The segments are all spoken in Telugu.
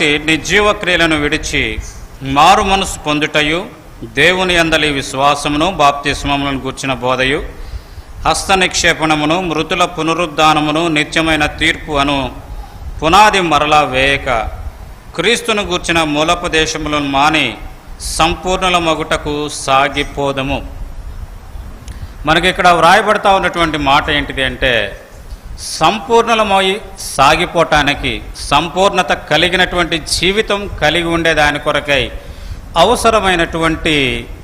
కాబట్టి నిర్జీవ క్రియలను విడిచి మారు మనసు పొందుటయు దేవుని అందలి విశ్వాసమును బాప్తిస్మములను గూర్చిన బోధయు హస్త నిక్షేపణమును మృతుల పునరుద్ధానమును నిత్యమైన తీర్పు అను పునాది మరలా వేయక క్రీస్తును గూర్చిన మూలపదేశములను మాని సంపూర్ణల మగుటకు సాగిపోదము. మనకి ఇక్కడ వ్రాయబడతా ఉన్నటువంటి మాట ఏంటిది అంటే సంపూర్ణలమై సాగిపోవటానికి సంపూర్ణత కలిగినటువంటి జీవితం కలిగి ఉండే దాని కొరకై అవసరమైనటువంటి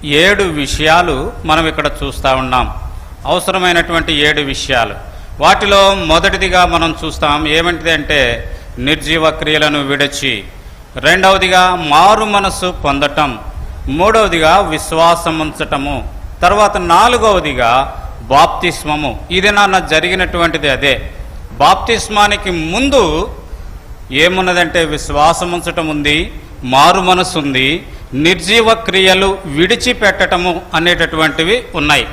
ఏడు విషయాలు మనం ఇక్కడ చూస్తూ ఉన్నాం. అవసరమైనటువంటి ఏడు విషయాలు. వాటిలో మొదటిదిగా మనం చూస్తాం ఏమిటిది అంటే నిర్జీవ క్రియలను విడచి రెండవదిగా మారు మనసు పొందటం మూడవదిగా విశ్వాసం ఉంచటము తర్వాత నాలుగవదిగా బాప్తిస్మము. ఇది నాన్న జరిగినటువంటిది అదే. బాప్తిస్మానికి ముందు ఏమున్నదంటే విశ్వాసం ఉంచటం ఉంది మారు మనసు ఉంది నిర్జీవ క్రియలు విడిచిపెట్టటము అనేటటువంటివి ఉన్నాయి.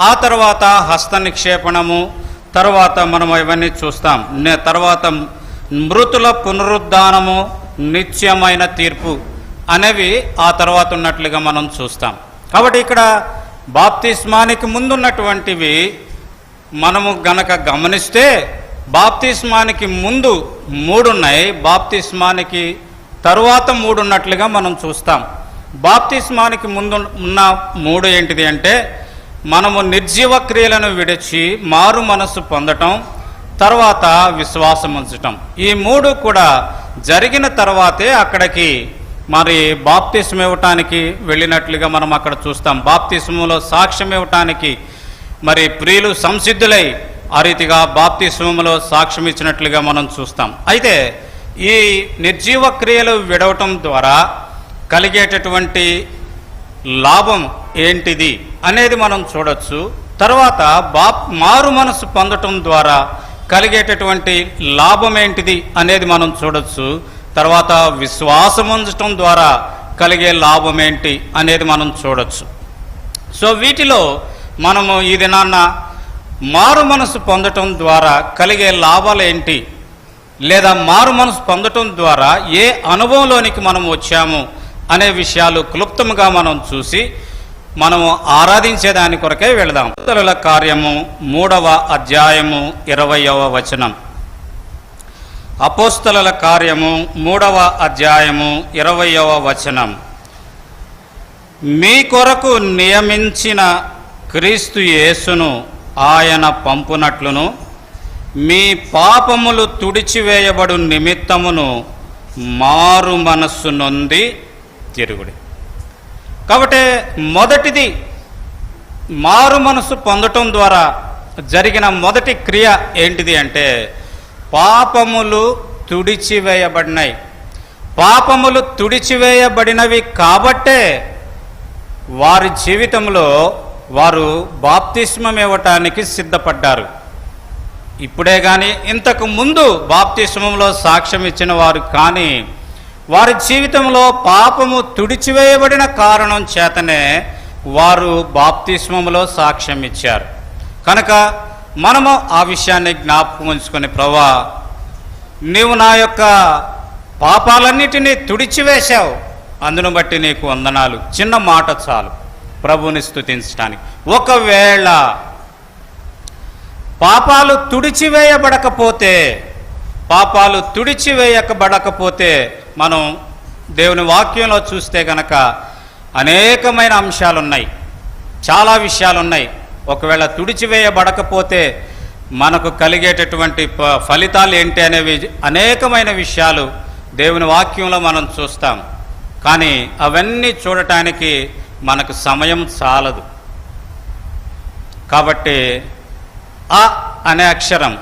ఆ తర్వాత హస్త నిక్షేపణము తర్వాత మనం ఇవన్నీ చూస్తాం. నే- తర్వాత మృతుల పునరుద్ధానము నిత్యమైన తీర్పు అనేవి ఆ తర్వాత ఉన్నట్లుగా మనం చూస్తాం. కాబట్టి ఇక్కడ బాప్తిస్మానికి ముందున్నటువంటివి మనము గనక గమనిస్తే బాప్తిస్మానికి ముందు మూడున్నాయి. బాప్తిస్మానికి తరువాత మూడున్నట్లుగా మనం చూస్తాం. బాప్తిస్మానికి ముందు ఉన్న మూడు ఏంటిది అంటే మనము నిర్జీవ క్రియలను విడిచి మారు మనస్సు పొందటం తర్వాత విశ్వాసం ఉంచటం. ఈ మూడు కూడా జరిగిన తర్వాతే అక్కడికి మరి బాప్తిసం ఇవ్వటానికి వెళ్ళినట్లుగా మనం అక్కడ చూస్తాం. బాప్తిస్మలో సాక్ష్యం ఇవ్వటానికి మరి ప్రియులు సంసిద్ధులై ఆ రీతిగా బాప్తిస్మములో సాక్ష్యం ఇచ్చినట్లుగా మనం చూస్తాం. అయితే ఈ నిర్జీవ క్రియలు విడవటం ద్వారా కలిగేటటువంటి లాభం ఏంటిది అనేది మనం చూడొచ్చు. తర్వాత బాప్ మారు మనసు పొందటం ద్వారా కలిగేటటువంటి లాభం ఏంటిది అనేది మనం చూడొచ్చు. తర్వాత విశ్వాసం ఉంచటం ద్వారా కలిగే లాభం ఏంటి అనేది మనం చూడొచ్చు. సో వీటిలో మనము ఈ దినాన్న మారు మనసు పొందటం ద్వారా కలిగే లాభాలు ఏంటి? లేదా మారు మనసు పొందటం ద్వారా ఏ అనుభవంలోనికి మనం వచ్చాము అనే విషయాలు క్లుప్తముగా మనం చూసి మనము ఆరాధించే దాని కొరకే వెళదాం. అపోస్తలుల కార్యము మూడవ అధ్యాయము ఇరవయవ వచనం. అపోస్తల కార్యము మూడవ అధ్యాయము ఇరవయవ వచనం. మీ కొరకు నియమించిన క్రీస్తు యేసును ఆయన పంపునట్లును. మీ పాపములు తుడిచివేయబడు నిమిత్తమును మారు మనస్సు నొంది తిరుగుడి. కాబట్టి మొదటిది మారు మనసు పొందటం ద్వారా జరిగిన మొదటి క్రియ ఏంటిది అంటే పాపములు తుడిచివేయబడినాయి పాపములు తుడిచివేయబడినవి కాబట్టే వారి జీవితంలో వారు బాప్తిస్మం ఇవ్వటానికి సిద్ధపడ్డారు. ఇప్పుడే కానీ ఇంతకు ముందు బాప్తిస్మంలో సాక్ష్యం ఇచ్చిన వారు కానీ వారి జీవితంలో పాపము తుడిచివేయబడిన కారణం చేతనే వారు బాప్తిస్మములో సాక్ష్యం ఇచ్చారు. కనుక మనము ఆ విషయాన్ని జ్ఞాపకం ఉంచుకొని ప్రభా నీవు నా యొక్క పాపాలన్నిటినీ తుడిచివేశావు. అందును బట్టి నీకు వందనాలు. చిన్న మాట చాలు. ప్రభుని స్థుతించడానికి ఒకవేళ పాపాలు తుడిచివేయబడకపోతే పాపాలు తుడిచివేయకబడకపోతే మనం దేవుని వాక్యంలో చూస్తే గనక అనేకమైన అంశాలు ఉన్నాయి చాలా విషయాలు ఉన్నాయి ఒకవేళ తుడిచివేయబడకపోతే మనకు కలిగేటటువంటి ప- ఫలితాలు ఏంటి అనేవి అనేకమైన విషయాలు దేవుని వాక్యంలో మనం చూస్తాం. కానీ అవన్నీ చూడటానికి మనకు సమయం చాలదు. కాబట్టి ఆ అనే అక్షరం.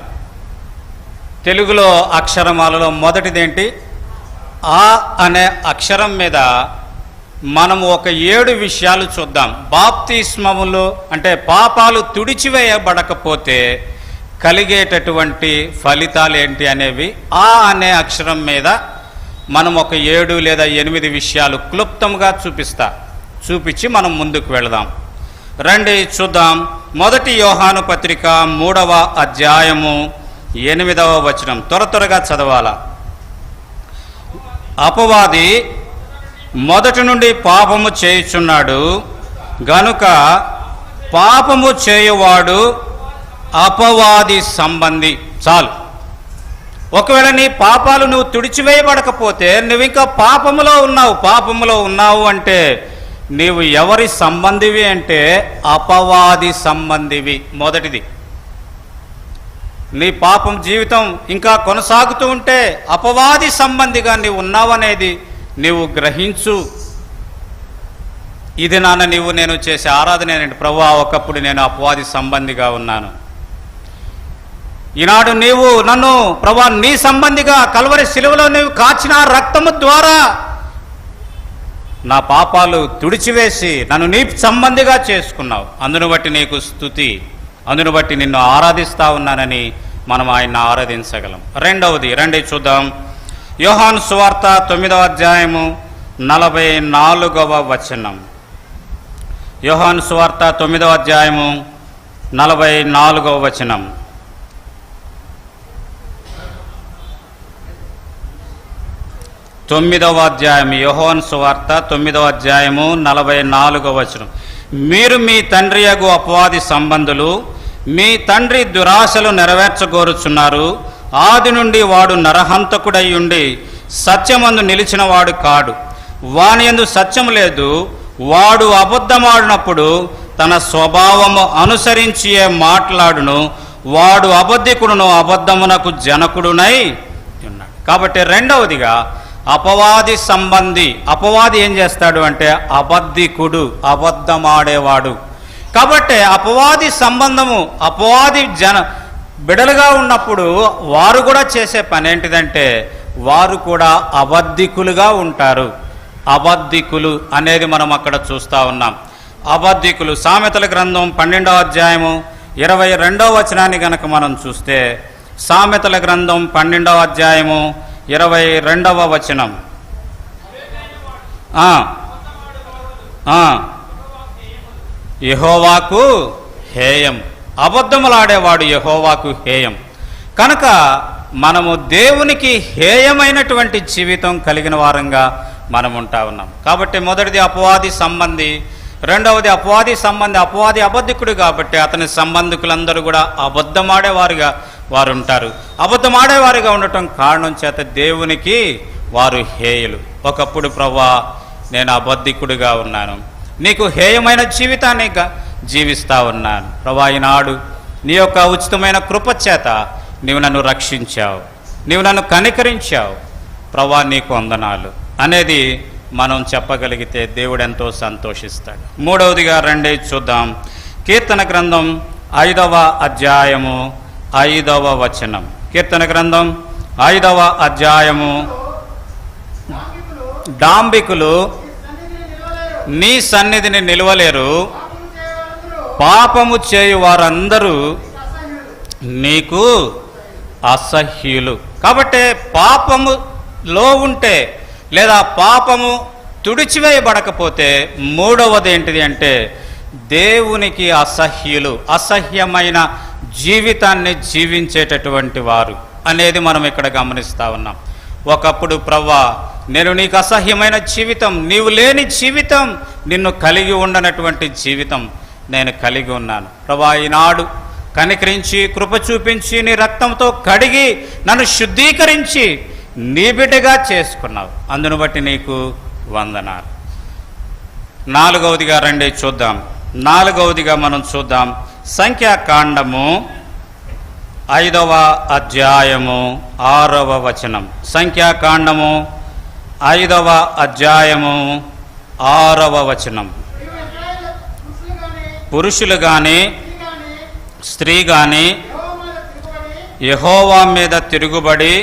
తెలుగులో అక్షరమాలలో మొదటిదేంటి? ఆ అనే అక్షరం మీద మనము ఒక ఏడు విషయాలు చూద్దాం. బాప్తిస్మములు అంటే పాపాలు తుడిచివేయబడకపోతే కలిగేటటువంటి ఫలితాలు ఏంటి అనేవి? ఆ అనే అక్షరం మీద మనం ఒక ఏడు లేదా ఎనిమిది విషయాలు క్లుప్తంగా చూపిస్తా. చూపించి మనం ముందుకు వెళదాం. రండి చూద్దాం. మొదటి యోహాను పత్రిక మూడవ అధ్యాయము ఎనిమిదవ వచనం. త్వర త్వరగా చదవాల? అపవాది మొదటి నుండి పాపము చేయుచున్నాడు. గనుక పాపము చేయువాడు అపవాది సంబంధి. చాలు. ఒకవేళ నీ పాపాలు నువ్వు తుడిచివేయబడకపోతే నువ్వు ఇంకా పాపములో ఉన్నావు పాపములో ఉన్నావు అంటే నీవు ఎవరి సంబంధివి అంటే అపవాది సంబంధివి. మొదటిది. నీ పాపం జీవితం ఇంకా కొనసాగుతూ ఉంటే అపవాది సంబంధిగా నీవు ఉన్నావనేది నీవు గ్రహించు. ఇది నాన్న నీవు నేను చేసే ఆరాధన ఏంటంటే ప్రభు ఒకప్పుడు నేను అపవాది సంబంధిగా ఉన్నాను. ఈనాడు నీవు నన్ను ప్రభా నీ సంబంధిగా కలవరి శిలువలో నీవు కాచిన రక్తము ద్వారా నా పాపాలు తుడిచివేసి నన్ను నీ సంబంధిగా చేసుకున్నావు. అందును బట్టి నీకు స్థుతి అందును బట్టి నిన్ను ఆరాధిస్తా ఉన్నానని మనం ఆయన ఆరాధించగలం. రెండవది రండి చూద్దాం. యోహాన్ సువార్త తొమ్మిదవ అధ్యాయము నలభై నాలుగవ వచనం. యోహాన్ సువార్త తొమ్మిదవ అధ్యాయము నలభై నాలుగవ వచనం. తొమ్మిదవ అధ్యాయం యహోన్ సువార్త తొమ్మిదవ అధ్యాయము నలభై నాలుగవ వచనం. మీరు మీ తండ్రి యగు అపవాది సంబంధులు మీ తండ్రి దురాశలు నెరవేర్చగోరుచున్నారు. ఆది నుండి వాడు నరహంతకుడై ఉండి సత్యమందు నిలిచిన వాడు కాడు. వాని ఎందు సత్యం లేదు. వాడు అబద్ధమాడినప్పుడు తన స్వభావము అనుసరించియే మాట్లాడును. వాడు అబద్ధికుడును అబద్ధమునకు జనకుడునై ఉన్నాడు. కాబట్టి రెండవదిగా అపవాది సంబంధి. అపవాది ఏం చేస్తాడు అంటే అబద్ధికుడు అబద్ధమాడేవాడు. కాబట్టి అపవాది సంబంధము అపవాది జన బిడలుగా ఉన్నప్పుడు వారు కూడా చేసే పని ఏంటిదంటే వారు కూడా అబద్ధికులుగా ఉంటారు. అబద్ధికులు అనేది మనం అక్కడ చూస్తూ ఉన్నాం. అబద్ధికులు సామెతల గ్రంథం పన్నెండవ అధ్యాయము ఇరవై రెండవ వచనాన్ని గనక మనం చూస్తే సామెతల గ్రంథం పన్నెండవ అధ్యాయము ఇరవై రెండవ వచనం. యహోవాకు హేయం. అబద్ధములాడేవాడు యహోవాకు హేయం. కనుక మనము దేవునికి హేయమైనటువంటి జీవితం కలిగిన వారంగా మనం ఉంటా ఉన్నాం. కాబట్టి మొదటిది అపవాది సంబంధి రెండవది అపవాది సంబంధి అపవాది అబద్ధికుడు కాబట్టి అతని సంబంధికులందరూ కూడా అబద్ధమాడేవారుగా వారు ఉంటారు అబద్ధమాడేవారిగా ఉండటం కారణం చేత దేవునికి వారు హేయులు. ఒకప్పుడు ప్రభా నేను అబద్ధికుడిగా ఉన్నాను. నీకు హేయమైన జీవితాన్ని గ- జీవిస్తా ఉన్నాను. ప్రభా ఈనాడు నీ యొక్క ఉచితమైన కృప చేత నీవు నన్ను రక్షించావు. నీవు నన్ను కనికరించావు. ప్రభా నీకు వందనాలు. అనేది మనం చెప్పగలిగితే దేవుడు ఎంతో సంతోషిస్తాడు. మూడవదిగా రెండే చూద్దాం. కీర్తన గ్రంథం ఐదవ అధ్యాయము ఐదవ వచనం. కీర్తన గ్రంథం ఐదవ అధ్యాయము. డాంబికులు నీ సన్నిధిని నిలవలేరు. పాపము చేయు వారందరూ నీకు అసహ్యులు. కాబట్టి పాపములో ఉంటే లేదా పాపము తుడిచివేయబడకపోతే మూడవది ఏంటిది అంటే దేవునికి అసహ్యులు అసహ్యమైన జీవితాన్ని జీవించేటటువంటి వారు అనేది మనం ఇక్కడ గమనిస్తూ ఉన్నాం. ఒకప్పుడు ప్రవ్వా నేను నీకు అసహ్యమైన జీవితం నీవు లేని జీవితం నిన్ను కలిగి ఉండనటువంటి జీవితం నేను కలిగి ఉన్నాను. ప్రభా ఈనాడు కనికరించి కృప చూపించి నీ రక్తంతో కడిగి నన్ను శుద్ధీకరించి నీ బిడ్డగా చేసుకున్నావు. అందును బట్టి నీకు వందనాలు. నాలుగవదిగా రండి చూద్దాం. నాలుగవదిగా మనం చూద్దాం. సంఖ్యాకాండము ఐదవ అధ్యాయము ఆరవ వచనం. సంఖ్యాకాండము ఐదవ అధ్యాయము ఆరవ వచనం. పురుషులు కానీ స్త్రీ కానీ యహోవా మీద తిరుగుబడి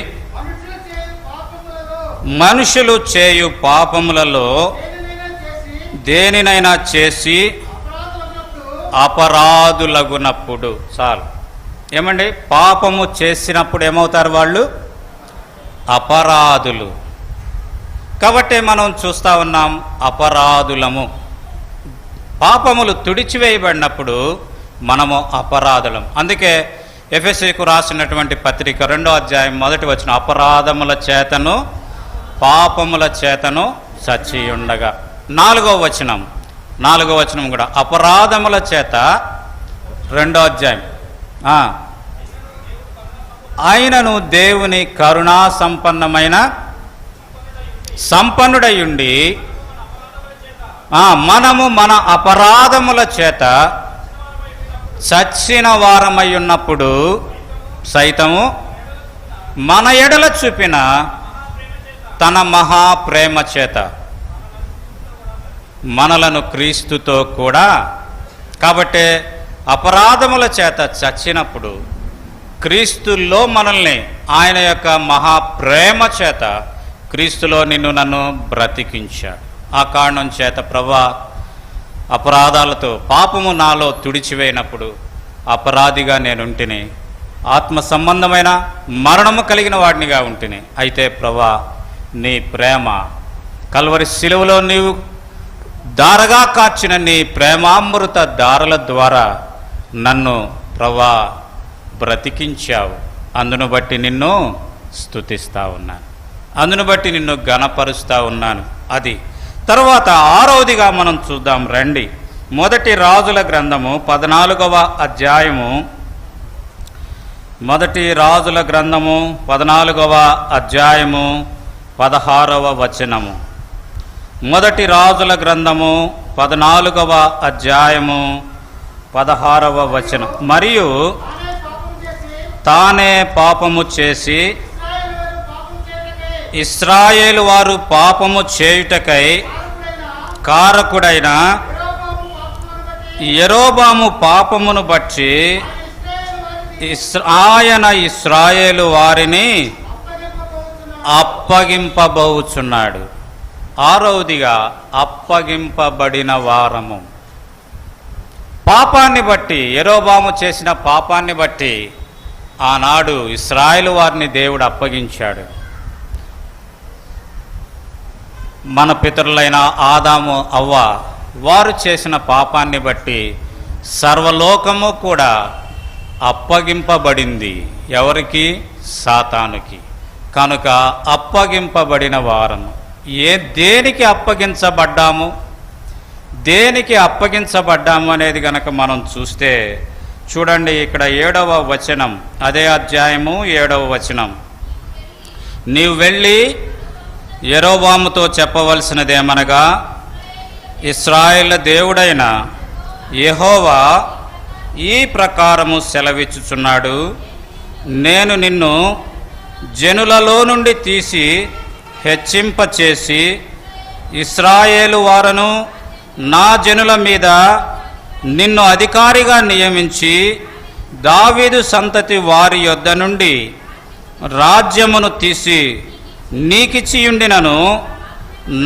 మనుషులు చేయు పాపములలో దేనినైనా చేసి అపరాధులగునప్పుడు. చాలు. ఏమండి? పాపము చేసినప్పుడు ఏమవుతారు వాళ్ళు? అపరాధులు. కాబట్టి మనం చూస్తా ఉన్నాం అపరాధులము. పాపములు తుడిచివేయబడినప్పుడు మనము అపరాధులం. అందుకే ఎఫ్ఎస్సికు రాసినటువంటి పత్రిక రెండో అధ్యాయం మొదటి వచ్చిన అపరాధముల చేతను పాపముల చేతను చచ్చి ఉండగా నాలుగో వచనం నాలుగో వచనం కూడా. అపరాధముల చేత రెండో అధ్యాయం. ఆయనను దేవుని కరుణా సంపన్నమైన సంపన్నుడయుండి మనము మన అపరాధముల చేత చచ్చిన వారమై ఉన్నప్పుడు సైతము మన ఎడల చూపిన తన మహాప్రేమ చేత మనలను క్రీస్తుతో కూడా కాబట్టే అపరాధముల చేత చచ్చినప్పుడు క్రీస్తుల్లో మనల్ని ఆయన యొక్క మహాప్రేమ చేత క్రీస్తులో నిన్ను నన్ను బ్రతికించాడు ఆ కారణం చేత ప్రభా అపరాధాలతో పాపము నాలో తుడిచివేయినప్పుడు అపరాధిగా నేనుంటిని ఆత్మ సంబంధమైన మరణము కలిగిన వాడినిగా ఉంటిని. అయితే ప్రభా నీ ప్రేమ కల్వరి శిలువలో నీవు దారగా కార్చిన నీ ప్రేమామృత దారుల ద్వారా నన్ను ప్రవా బ్రతికించావు. అందును బట్టి నిన్ను స్థుతిస్తా ఉన్నాను. అందును బట్టి నిన్ను గణపరుస్తా ఉన్నాను. అది తర్వాత ఆరవదిగా మనం చూద్దాం. రండి. మొదటి రాజుల గ్రంథము పద్నాలుగవ అధ్యాయము. మొదటి రాజుల గ్రంథము పద్నాలుగవ అధ్యాయము పదహారవ వచనము. మొదటి రాజుల గ్రంథము పద్నాలుగవ అధ్యాయము పదహారవ వచనం. మరియు తానే పాపము చేసి ఇస్రాయేలు వారు పాపము చేయుటకై కారకుడైన యరోబాము పాపమును బట్టి ఆయన ఇస్రాయేలు వారిని అప్పగింపబోచున్నాడు. ఆరవదిగా అప్పగింపబడిన వారము. పాపాన్ని బట్టి ఎరోబాము చేసిన పాపాన్ని బట్టి ఆనాడు ఇస్రాయేలు వారిని దేవుడు అప్పగించాడు. మన పితరులైన ఆదాము అవ్వ వారు చేసిన పాపాన్ని బట్టి సర్వలోకము కూడా అప్పగింపబడింది. ఎవరికి? సాతానుకి. కనుక అప్పగింపబడిన వారము. ఏ దేనికి అప్పగించబడ్డాము? దేనికి అప్పగించబడ్డాము అనేది గనక మనం చూస్తే చూడండి ఇక్కడ ఏడవ వచనం అదే అధ్యాయము ఏడవ వచనం. నీవు వెళ్ళి ఎరోబాముతో చెప్పవలసినదేమనగా ఇస్రాయిల్ దేవుడైన యహోవా ఈ ప్రకారము సెలవిచ్చుచున్నాడు. నేను నిన్ను జనులలో నుండి తీసి హెచ్చింపచేసి ఇస్రాయేలు వారను నా జనుల మీద నిన్ను అధికారిగా నియమించి దావీదు సంతతి వారి యొద్ద నుండి రాజ్యమును తీసి నీకిచ్చియుండినను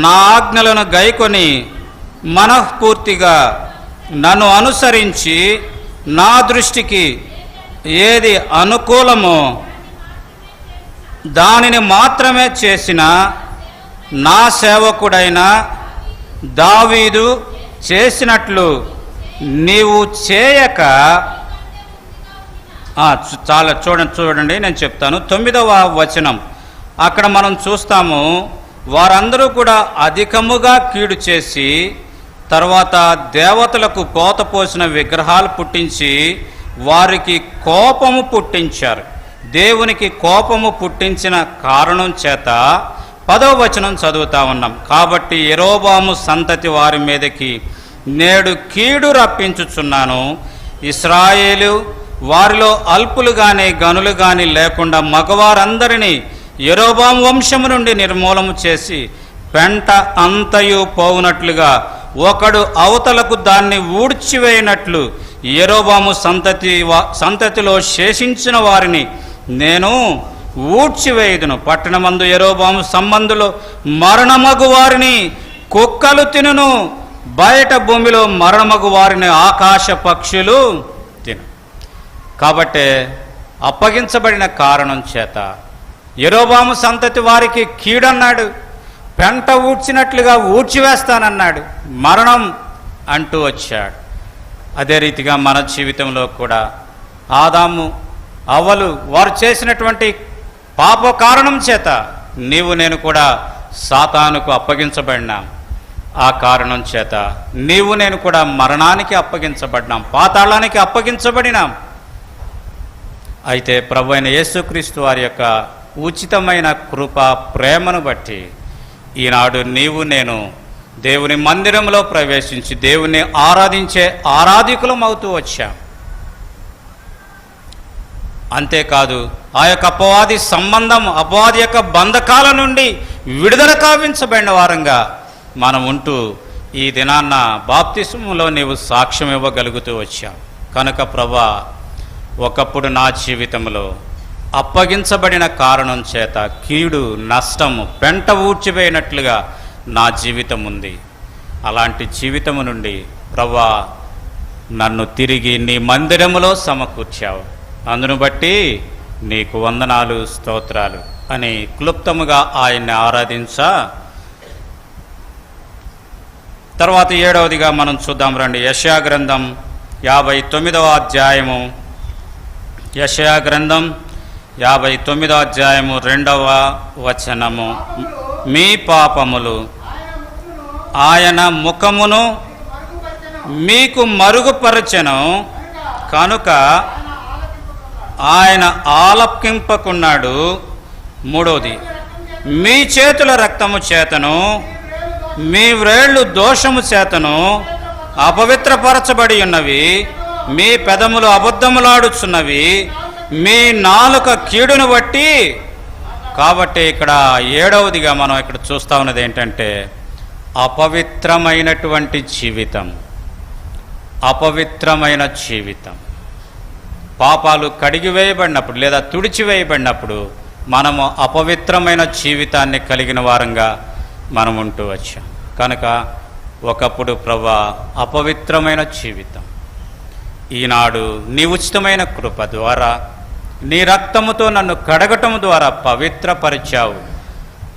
నా ఆజ్ఞలను గైకొని మనఃపూర్తిగా నన్ను అనుసరించి నా దృష్టికి ఏది అనుకూలమో దానిని మాత్రమే చేసిన నా సేవకుడైన దావీదు చేసినట్లు నీవు చేయక. చాలా చూడండి చూడండి నేను చెప్తాను. తొమ్మిదవ వచనం. అక్కడ మనం చూస్తాము వారందరూ కూడా అధికముగా కీడు చేసి తర్వాత దేవతలకు పోత పోసిన విగ్రహాలు పుట్టించి వారికి కోపము పుట్టించారు. దేవునికి కోపము పుట్టించిన కారణం చేత పదవ వచనం చదువుతా ఉన్నాం. కాబట్టి ఎరోబాము సంతతి వారి మీదకి నేడు కీడు రప్పించుచున్నాను. ఇస్రాయేలు వారిలో అల్పులు కానీ గనులు కానీ లేకుండా మగవారందరినీ యెరోబాము వంశము నుండి నిర్మూలము చేసి పెంట అంతయు పోవునట్లుగా ఒకడు అవతలకు దాన్ని ఊడ్చివేయనట్లు ఎరోబాము సంతతి సంతతిలో శేషించిన వారిని నేను ఊడ్చివేయుదును. పట్టణమందు ఎరోబాము సంబంధులు మరణమగు వారిని కుక్కలు తినును. బయట భూమిలో మరణమగు వారిని ఆకాశ పక్షులు తిను. కాబట్టే అప్పగించబడిన కారణం చేత ఎరోబాము సంతతి వారికి కీడన్నాడు. పెంట ఊడ్చినట్లుగా ఊడ్చివేస్తానన్నాడు. మరణం అంటూ వచ్చాడు. అదే రీతిగా మన జీవితంలో కూడా ఆదాము అవ్వలు వారు చేసినటువంటి పాప కారణం చేత నీవు నేను కూడా సాతానుకు అప్పగించబడినాం. ఆ కారణం చేత నీవు నేను కూడా మరణానికి అప్పగించబడినాం. పాతాళానికి అప్పగించబడినాం. అయితే ప్రభు అయిన యేసుక్రీస్తు వారి యొక్క ఉచితమైన కృప ప్రేమను బట్టి ఈనాడు నీవు నేను దేవుని మందిరంలో ప్రవేశించి దేవుని ఆరాధించే ఆరాధికులం అవుతూ వచ్చాం. అంతేకాదు ఆ యొక్క అపవాది సంబంధం అపవాది యొక్క బంధకాల నుండి విడుదల కావించబడిన వారంగా మనం ఉంటూ ఈ దినాన్న బాప్తిస్మంలో నీవు సాక్ష్యం ఇవ్వగలుగుతూ వచ్చావు. కనుక ప్రభా ఒకప్పుడు నా జీవితంలో అప్పగించబడిన కారణం చేత కీడు నష్టము పెంట ఊడ్చిపోయినట్లుగా నా జీవితం ఉంది. అలాంటి జీవితము నుండి ప్రభా నన్ను తిరిగి నీ మందిరములో సమకూర్చావు. అందును బట్టి నీకు వందనాలు స్తోత్రాలు అని క్లుప్తముగా ఆయన్ని ఆరాధించా. తర్వాత ఏడవదిగా మనం చూద్దాం రండి. యశాగ్రంథం యాభై తొమ్మిదవ అధ్యాయము. యశయా గ్రంథం యాభై తొమ్మిదవ అధ్యాయము రెండవ వచనము. మీ పాపములు ఆయన ముఖమును మీకు మరుగుపరచను. కనుక ఆయన ఆలకింపకున్నాడు మూడవది మీ చేతుల రక్తము చేతను మీ వ్రేళ్ళు దోషము చేతను అపవిత్రపరచబడి ఉన్నవి మీ పెదములు అబద్ధములాడుచున్నవి మీ నాలుక కీడును బట్టి. కాబట్టి ఇక్కడ ఏడవదిగా మనం ఇక్కడ చూస్తా ఉన్నది ఏంటంటే అపవిత్రమైనటువంటి జీవితం. అపవిత్రమైన జీవితం. పాపాలు కడిగివేయబడినప్పుడు లేదా తుడిచివేయబడినప్పుడు మనము అపవిత్రమైన జీవితాన్ని కలిగిన వారంగా మనం ఉంటూ వచ్చాం. కనుక ఒకప్పుడు ప్రభా అపవిత్రమైన జీవితం. ఈనాడు నీ ఉచితమైన కృప ద్వారా నీ రక్తముతో నన్ను కడగటం ద్వారా పవిత్రపరిచావు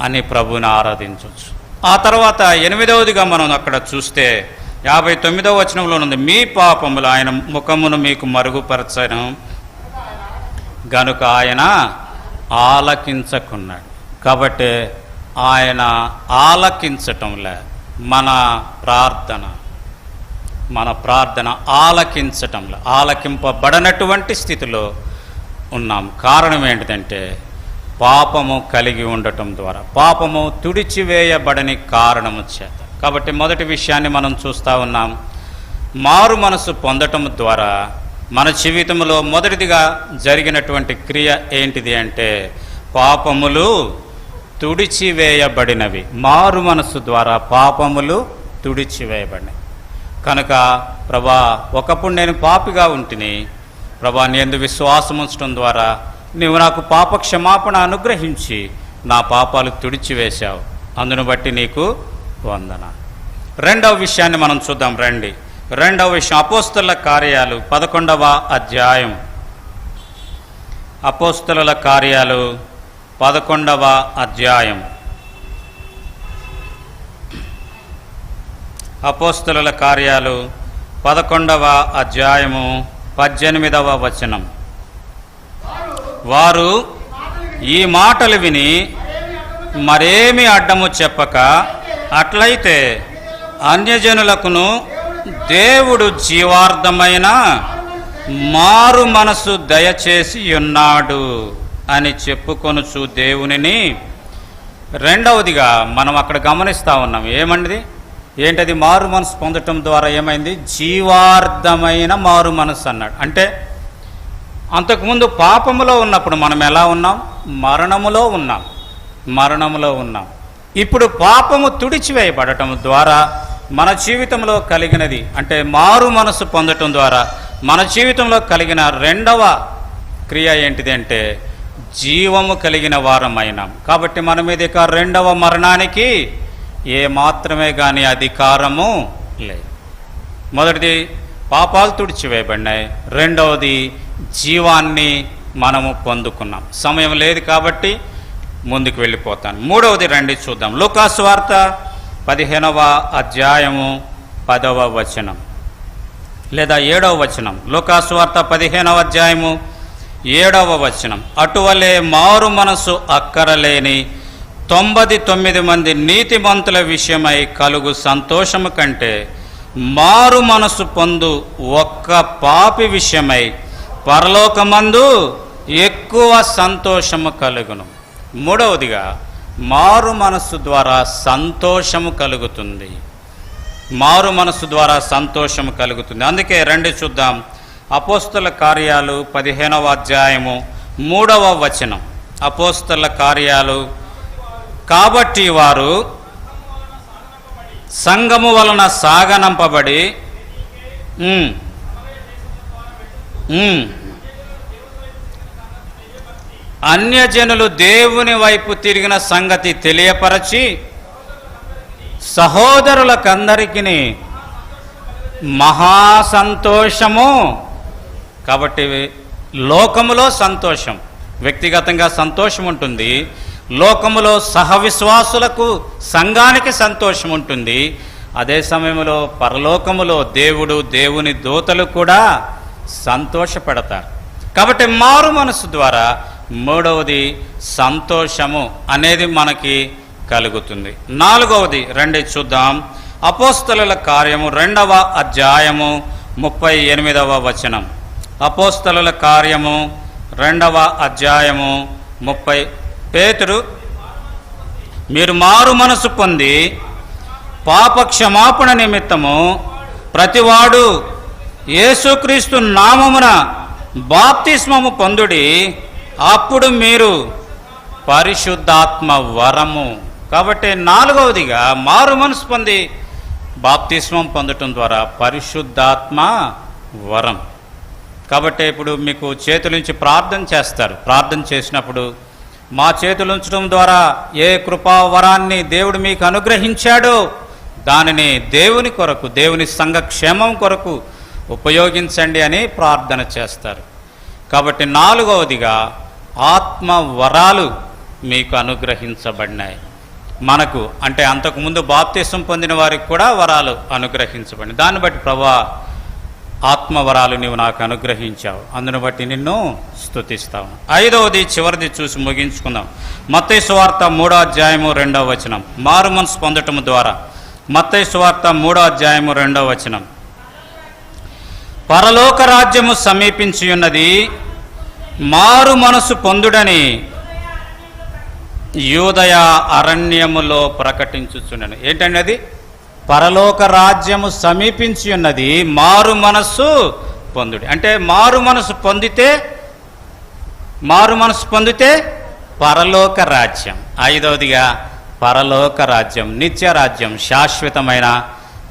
అని ప్రభుని ఆరాధించవచ్చు. ఆ తర్వాత ఎనిమిదవదిగా మనం అక్కడ చూస్తే యాభై తొమ్మిదవ వచనంలో ఉంది మీ పాపములు ఆయన ముఖమును మీకు మరుగుపరచను. గనుక ఆయన ఆలకించకున్నాడు. కాబట్టి ఆయన ఆలకించటంలే మన ప్రార్థన. మన ప్రార్థన ఆలకించటంలో ఆలకింపబడనటువంటి స్థితిలో ఉన్నాం. కారణం ఏంటిదంటే పాపము కలిగి ఉండటం ద్వారా పాపము తుడిచివేయబడని కారణము చేత. కాబట్టి మొదటి విషయాన్ని మనం చూస్తూ ఉన్నాం. మారు మనసు పొందటం ద్వారా మన జీవితంలో మొదటిదిగా జరిగినటువంటి క్రియ ఏంటిది అంటే పాపములు తుడిచివేయబడినవి. మారు మనసు ద్వారా పాపములు తుడిచివేయబడినవి. కనుక ప్రభా ఒకప్పుడు నేను పాపిగా ఉంటిని ప్రభా నీ ఎందు విశ్వాసం ఉంచడం ద్వారా నీవు నాకు పాప క్షమాపణ అనుగ్రహించి నా పాపాలు తుడిచివేశావు. అందును బట్టి నీకు వందన. రెండవ విషయాన్ని మనం చూద్దాం రండి. రెండవ విషయం అపోస్తుల కార్యాలు పదకొండవ అధ్యాయం. అపోస్తుల కార్యాలు పదకొండవ అధ్యాయం. అపోస్తుల కార్యాలు పదకొండవ అధ్యాయము పద్దెనిమిదవ వచనం. వారు ఈ మాటలు విని మరేమి అడ్డము చెప్పక అట్లయితే అన్యజనులకును దేవుడు జీవార్థమైన మారు మనసు దయచేసి ఉన్నాడు అని చెప్పుకొనుచు దేవునిని. రెండవదిగా మనం అక్కడ గమనిస్తూ ఉన్నాం. ఏమండిది? ఏంటది? మారు మనసు పొందటం ద్వారా ఏమైంది? జీవార్థమైన మారు మనసు అన్నాడు. అంటే అంతకుముందు పాపములో ఉన్నప్పుడు మనం ఎలా ఉన్నాం? మరణములో ఉన్నాం. మరణములో ఉన్నాం. ఇప్పుడు పాపము తుడిచివేయబడటం ద్వారా మన జీవితంలో కలిగినది అంటే మారు మనసు పొందటం ద్వారా మన జీవితంలో కలిగిన రెండవ క్రియ ఏంటిది అంటే జీవము కలిగిన వారమైనాం. కాబట్టి మన మీద ఇక రెండవ మరణానికి ఏ మాత్రమే కానీ అధికారము లేదు. మొదటిది పాపాలు తుడిచివేయబడినాయి. రెండవది జీవాన్ని మనము పొందుకున్నాం. సమయం లేదు కాబట్టి ముందుకు వెళ్ళిపోతాను. మూడవది రండి చూద్దాం. లూకాసు వార్త పదిహేనవ అధ్యాయము పదవ వచనం లేదా ఏడవ వచనం. లూకాసు వార్త పదిహేనవ అధ్యాయము ఏడవ వచనం. అటువలే మారు మనసు అక్కరలేని తొంభది తొమ్మిది మంది నీతిమంతుల విషయమై కలుగు సంతోషము కంటే మారు మనసు పొందు ఒక్క పాపి విషయమై పరలోకమందు ఎక్కువ సంతోషము కలుగును. మూడవదిగా మారు మనస్సు ద్వారా సంతోషము కలుగుతుంది. మారు మనస్సు ద్వారా సంతోషము కలుగుతుంది. అందుకే రండి చూద్దాం. అపోస్తల కార్యాలు పదిహేనవ అధ్యాయము మూడవ వచనం. అపోస్తల కార్యాలు. కాబట్టి వారు సంఘము వలన సాగనంపబడి ఉమ్, అన్యజనులు దేవుని వైపు తిరిగిన సంగతి తెలియపరచి సహోదరులకందరికీ మహా సంతోషము కాబట్టి లోకములో సంతోషం. వ్యక్తిగతంగా సంతోషం ఉంటుంది. లోకములో సహవిశ్వాసులకు సంఘానికి సంతోషం ఉంటుంది. అదే సమయంలో పరలోకములో దేవుడు దేవుని దూతలు కూడా సంతోషపడతారు. కాబట్టి మారు మనసు ద్వారా మూడవది సంతోషము అనేది మనకి కలుగుతుంది. నాలుగవది రెండు చూద్దాం. అపోస్తల కార్యము రెండవ అధ్యాయము ముప్పై ఎనిమిదవ వచనం. అపోస్తల కార్యము రెండవ అధ్యాయము ముప్పై పేతురు మీరు మారు మనసు పొంది పాప క్షమాపణ నిమిత్తము ప్రతివాడు యేసుక్రీస్తు నామమున బాప్తిస్మము పొందుడి అప్పుడు మీరు పరిశుద్ధాత్మ వరము. కాబట్టి నాలుగవదిగా మారు మనసు పొంది బాప్తిస్మం పొందటం ద్వారా పరిశుద్ధాత్మ వరం. కాబట్టి ఇప్పుడు మీకు చేతులుంచి ప్రార్థన చేస్తారు. ప్రార్థన చేసినప్పుడు మా చేతులు ఉంచడం ద్వారా ఏ కృపా వరాన్ని దేవుడు మీకు అనుగ్రహించాడో దానిని దేవుని కొరకు దేవుని సంఘక్షేమం కొరకు ఉపయోగించండి అని ప్రార్థన చేస్తారు. కాబట్టి నాలుగవదిగా ఆత్మ వరాలు మీకు అనుగ్రహించబడినాయి. మనకు అంటే అంతకుముందు బాప్తీసం పొందిన వారికి కూడా వరాలు అనుగ్రహించబడినాయి. దాన్ని బట్టి ప్రభా ఆత్మవరాలు నీవు నాకు అనుగ్రహించావు. అందును బట్టి నిన్ను స్తుతిస్తావు ఐదవది చివరిది చూసి ముగించుకుందాం. మత్తయ్య సువార్త మూడో అధ్యాయము రెండవ వచనం. మారు మనసు పొందటము ద్వారా. మత్తయ్య సువార్త మూడో అధ్యాయము రెండవ వచనం. పరలోక రాజ్యము సమీపించి ఉన్నది మారు మనసు పొందుడని యూదయ అరణ్యములో ప్రకటించుచున్నాను. ఏంటండి అది పరలోక రాజ్యము సమీపించి ఉన్నది మారు మనస్సు పొందుడి. అంటే మారు మనసు పొందితే మారు మనసు పొందితే పరలోక రాజ్యం. ఐదవదిగా పరలోక రాజ్యం నిత్య రాజ్యం శాశ్వతమైన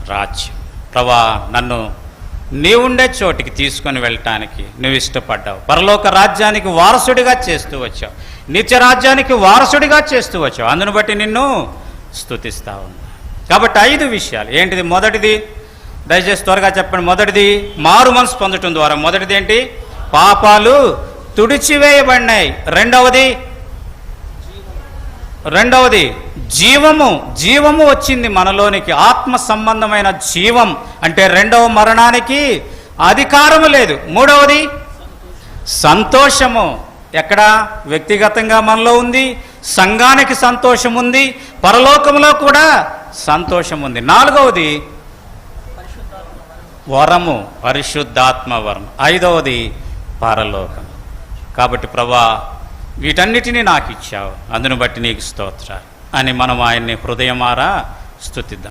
రాజ్యం. ప్రభా నన్ను నీవుండే చోటికి తీసుకొని వెళ్ళటానికి నువ్వు ఇష్టపడ్డావు. పరలోక రాజ్యానికి వారసుడిగా చేస్తూ వచ్చావు. నిత్య రాజ్యానికి వారసుడిగా చేస్తూ వచ్చావు. అందును బట్టి నిన్ను స్థుతిస్తా ఉన్నా కాబట్టి ఐదు విషయాలు. ఏంటిది మొదటిది? దయచేసి త్వరగా చెప్పండి. మొదటిది మారు మనసు పొందటం ద్వారా. మొదటిది ఏంటి? పాపాలు తుడిచివేయబడినాయి. రెండవది రెండవది జీవము జీవము వచ్చింది మనలోనికి. ఆత్మ సంబంధమైన జీవం అంటే రెండవ మరణానికి అధికారము లేదు. మూడవది సంతోషము. ఎక్కడ? వ్యక్తిగతంగా మనలో ఉంది సంఘానికి సంతోషం ఉంది పరలోకంలో కూడా సంతోషం ఉంది. నాలుగవది వరము పరిశుద్ధాత్మ వరం. ఐదవది పరలోకం కాబట్టి ప్రభా వీటన్నిటినీ నాకు ఇచ్చావు అందును బట్టి నీకు స్తోత్రాలు. అని మనం ఆయన్ని హృదయమారా స్థుతిద్దాం